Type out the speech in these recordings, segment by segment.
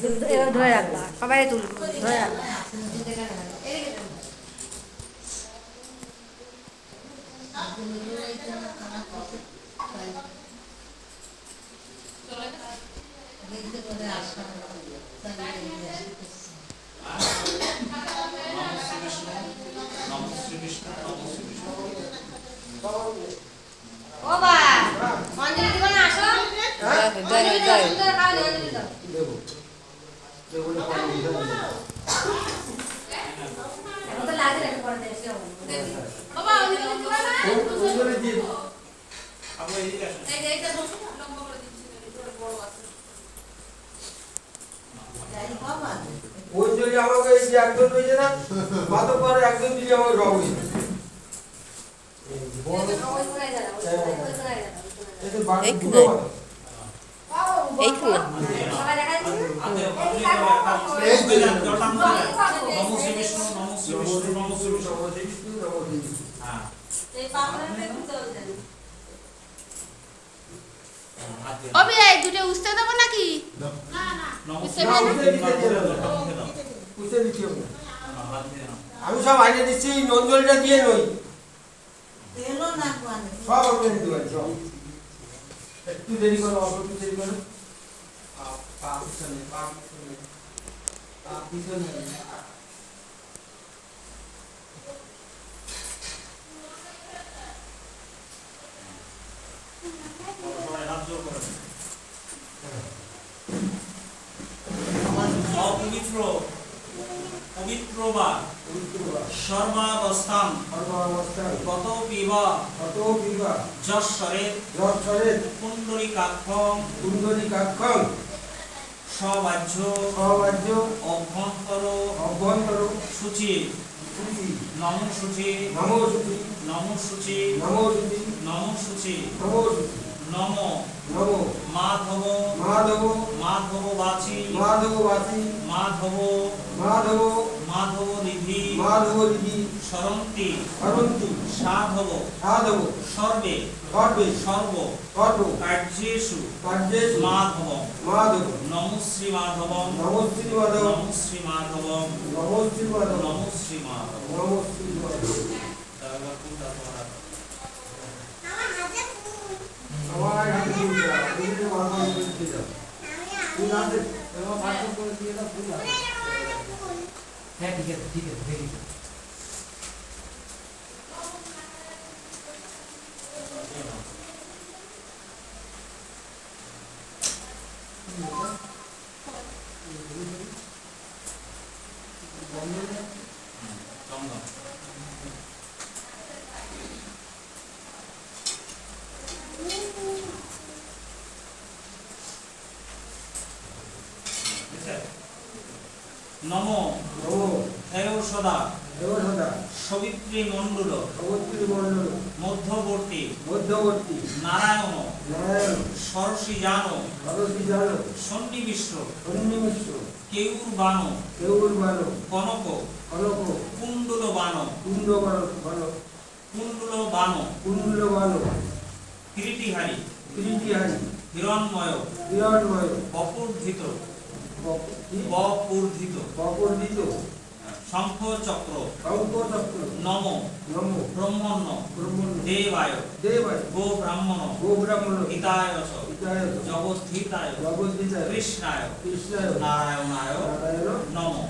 ধরে রাখবা সবাই তুলবো ধরে রাখবা ও বা অঞ্জলি দিব না আসো অঞ্জলি দাও সুন্দর খাওয়া অঞ্জলি দাও দেবো দেবো না পানি দেবো না। এখন তো লাগে রেখে পড়ে দেখছি বাবা অঞ্জলি দিব না ওই- ওই জন্য দিয়ে দিই। এই যে এইটা বসো লম্বা করে দিচ্ছি বড় আছে ওই জন্য আমাকে এই যে একজন রয়েছে না মাথা পরে একজন দিলে আমাকে রব হয়ে যাবে। এই বড় ওই কোনায় দাঁড়া ওই কোনায় ওই কোনায় দাঁড়া এই যে বাকি এইখানে? দুটো মাথা। এইখানে? সবাই দেখা যাচ্ছে এই যে নমো শ্রী বিষ্ণু নমো শ্রী বিষ্ণু নমো শ্রী বিষ্ণু নমো বিষ্ণু, নমো বিষ্ণু। হ্যাঁ এই পাপড়ে ঘুরতে হবে অবি এই দুটো উস্তে দেবো নাকি? শ্রী না, পেরেছো? উঠে দিতে দিয়ে দেবো। উঠে দিতে হবে। আমি সব আইনে দিচ্ছি এই নন্দলটা দিয়ে নই সব আমি এনে দিতে পারি সব একটু দেরি করো অল্প একটু দেরি করো পা পা পিছনে পা পিছনে পা পিছনে সবাই হাত জোর করে দিন। অপবিত্র পবিত্র বা সর্বাবস্থান সর্বাবস্থায় কত পিবা কত বিবাহ যশ্বরে যৎসরে পুণ্ডরিকাক্ষম সুন্দরী কাক্ষম সবাহ্য। সবাজ্য অভ্যন্তর। অভ্যন্তর সূচি। নম সূচি। নমো শ্রুতি নম সূচি। নমো শ্রুতি নম সূচি। নমো শ্রুতি নম। নমো। মাধব। মাধব। মাধব বাচি মাধব বাসী মাধব। মাধব মাধব নিধি মাধব দিদি সরন্তি হরন্তি সাধব সাধব সর্বে সর্বে সর্ব সর্ব কার্যেষু কার্যেষু মাধব মাধব নম শ্রী মাধব নমো শ্রী মাধব নম শ্রী মাধব নমো শ্রী মাধব। নম শ্রী মাধব নমো শ্রী মাধব আমার হাতে দিয়ে দাও তুমি মাধব দিয়ে দাও। তুমি হাতে এবার পার্সেল করে দিয়ে দাও ফুল আছে। হ্যাঁ ঠিক আছে ঠিক আছে দেখি নম সদা। সবিত্রী মণ্ডল। মণ্ডল। মধ্যবর্তী। মধ্যবর্তী। নারায়ণ। নারায়ণ। সরসী জান। সরস্বতী জানো। সন্নিবিষ্ট সন্নিমিষ্ট কেউর বান। কেউর বানো। কনক। কনক। কুণ্ডল বান। কুণ্ড বানো। বানো। কুণ্ডল বান। কুণ্ড বানো। কিরিটিহারি তৃতীয়ারি হিরণময়। বিরাটময় বপুর্ধিত। বপূর্ধিত। বপুর্ধিত বপর্দিত শঙ্খ চক্র শঙ্খ চক্র নম। নমো। ব্রহ্মণ্য। ব্রহ্মণ দেবায়। দেবায়। গো ব্রাহ্মণ গো ব্রাহ্মণ হিতায়। চ হিতায়। জগদ্ধিতায়। জগদ্দিতায় কৃষ্ণায়। কৃষ্ণায়। নারায়ণায়। নারায়ণ। নমো।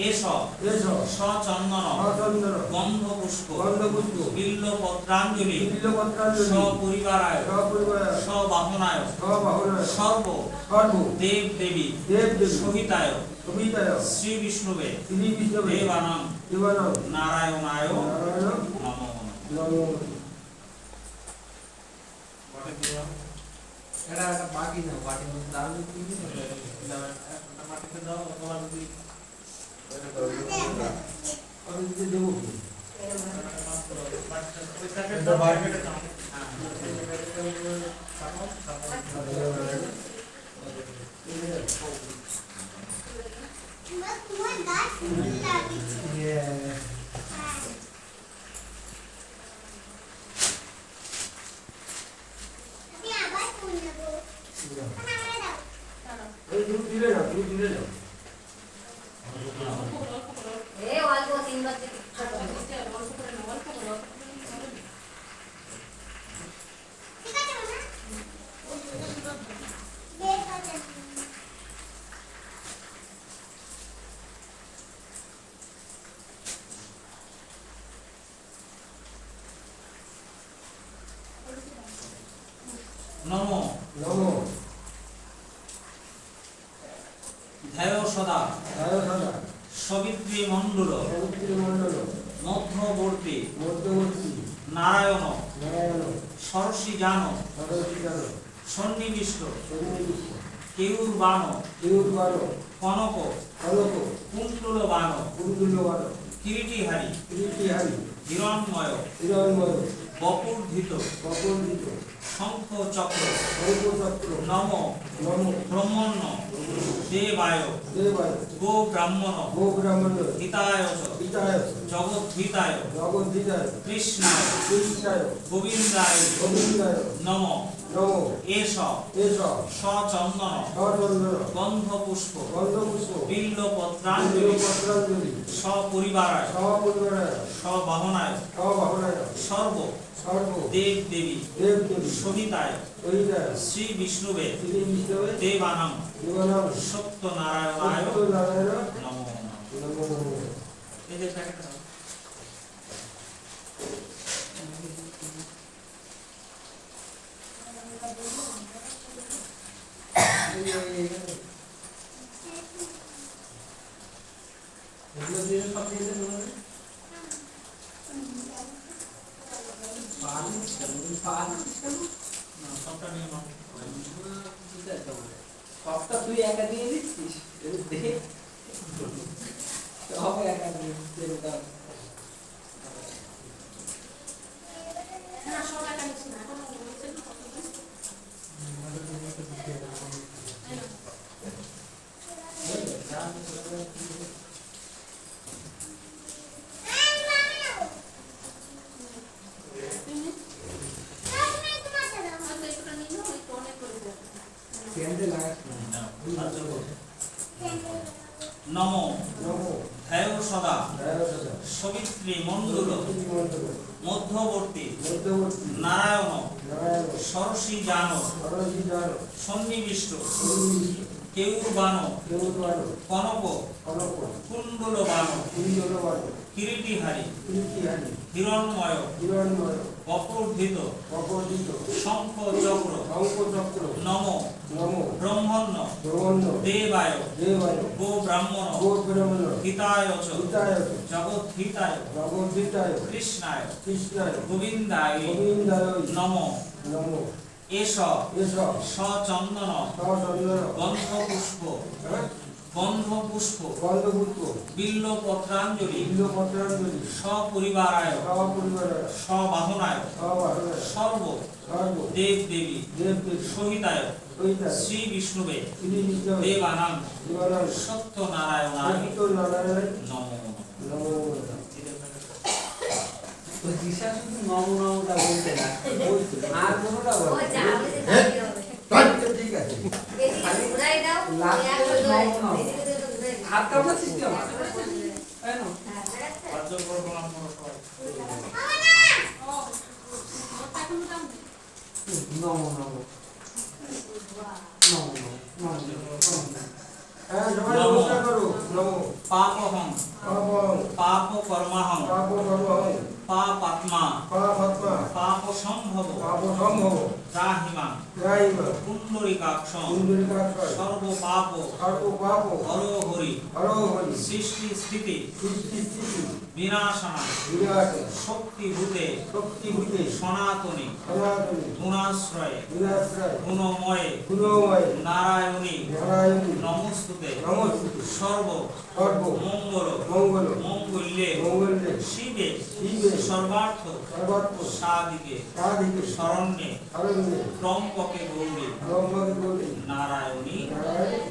এস এস সচন্দন সচন্দন গন্ধ গন্ধপুষ্প বিল্ল পত্রাঞ্জলি বিল্লপত্রাঞ্জলি সপরিবারায় সপরিবার সবাহনায় সবাহনায় সর্ব সর্ব দেব দেবী দেব দেবী সহিতায় সবিতায় শ্রী বিষ্ণুবে শ্রী বিষ্ণবে দেবানং দেবানন্দ নারায়ণায় নারায়ণ নমঃ নমো এটা দাও বাটি দারুণ কিনে একটা দাও অথবা যদি बाहर নম। নম। ধ্যায় সদা। জয় সদা। সবিত্রী মণ্ডল মধ্যবর্তী মধ্যবর্তী নারায়ণ নারায়ণ সরসী জানো সন্নিবিষ্ট কেউর বান দেউর বানো কনক কনক কুণ্ডল বান কুণ্ডুল্য বানো কিরিটিহারি কীর্তিহারি হিরণময় হিরণময় বপুর্ধিত কপন্দিত শঙ্খ চক্র শঙ্কচক্র নম। ব্রহ্মণ্য। দেবায়। গো ব্রাহ্মণ গো ব্রাহ্মণ হিতায় চ পিতায় জগদ্ধিতায়। জগদ্ধিতায়। কৃষ্ণায়। কৃষ্ণায়। গোবিন্দায়। গোবিন্দায়। নম। নম। এষ। এস সচন্দন সচন্দন গন্ধ পুষ্প গন্ধপুষ্প। বিল্ল পত্রাঞ্জলি সপরিবারায়। সপরিবারায়। সবাহনায়। সর্ব সর্ব। দেব দেবী সহিতায় শ্রী বিষ্ণুবে দেবানাম দেবানাম সত্যনারায়ণায় সত্যনারায়ণ নমো নমো। এই যে সবটা নিয়ে নাও। সবটা তুই একা দিয়ে দিচ্ছিস এবার দেখে সব একা দিয়ে মধ্যবর্তী। মধ্যবর্তী। নারায়ণ। সরসী জান। সন্নিবিষ্ট। সন্নিবিষ্ট। কেউর বান দেউর বানো কনক। কনক। কুণ্ডল বান কুণ্ডল বানো কিরিটিহারি। হিরণময়। হিরণময়। অপর্ধিত অপরজিত শঙ্খ চক্র শঙ্কচক্র নম নম ব্রহ্মণ্য ব্রহ্মণ্য দেবায় দেবায় গো ব্রাহ্মণ গো ব্রাহ্মণ হিতায় চ হিতায় জগদ্ধিতায় জগদ্ধিতায় কৃষ্ণায় কৃষ্ণায় গোবিন্দায় গোবিন্দায় নম নম এষ এস সচন্দন সচন্দন গন্ধ পুষ্প গন্ধ পুষ্প বিল্ল পত্রাঞ্জলি বিল্ল পত্রাঞ্জলি সপরিবারায় সপরিবারায় সবাহনায় সবাহনায় সর্ব সর্ব দেব দেবী দেব দেব সহিতায় শ্রী বিষ্ণুবে দেবানাম দেবানাম সত্যনারায়ণায় সত্য নারায়ণ নম নমো। ওই দিশা শুধু নম নমটা বলতে না আর কোনোটা ও হাতটা আমার সিস্টেম তাই না? সবাই নম। নম নম নম নম হ্যাঁ সবাই নমস্কার করো নমো পাপহং। পাপং পাপ কর্মাহং পাপ কর্মহং পাপাত্মা পাপাত্মা পাপ সম্ভব পাপ সম্ভব ত্রাহিমা ত্রাহিমা পুণ্ডরিকাক্ষং কুণ্ডলিকাক্ষয় সর্ব পাপ সর্ব পাপ হর হরি হরো হরি সৃষ্টি স্থিতি। সৃষ্টি স্থিতি। বিনাশনা। বিরাট শক্তিভূতে। শক্তিভূতে। সনাতনী। সনাতনী। গুণাশ্রয়ে। বিনাশ্রয় গুণময়ে। গুণময়। নারায়ণী। নারায়ণী। নমস্তুতে। নমস্তুতে। সর্ব। সর্ব। মঙ্গল। মঙ্গল। মঙ্গল্যে। মঙ্গলে শিবে। শিবে। সর্বার্থ সর্বার্থ সাদিকে সাধিকে শরণ্যে শরণ্যে ত্রম্পকে গৌরী ব্রহ্মকে গৌরী নারায়ণী নারায়ণ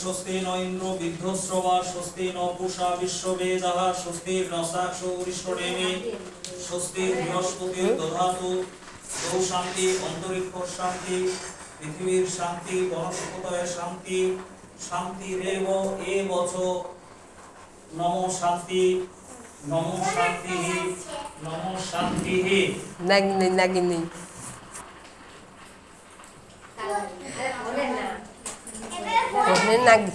স্বস্তি ন স্বস্তি ন পুষা বিশ্ববেদ স্বস্তি রসাক্ষ স্বস্তি বৃহস্পতির সৌ শান্তি অন্তরিক্ষ শান্তি পৃথিবীর শান্তি বনস্পতয় শান্তি শান্তি রেব এ বছ শান্তি নম শান্তি নম শান্তি। নাগিনী 어, 맨날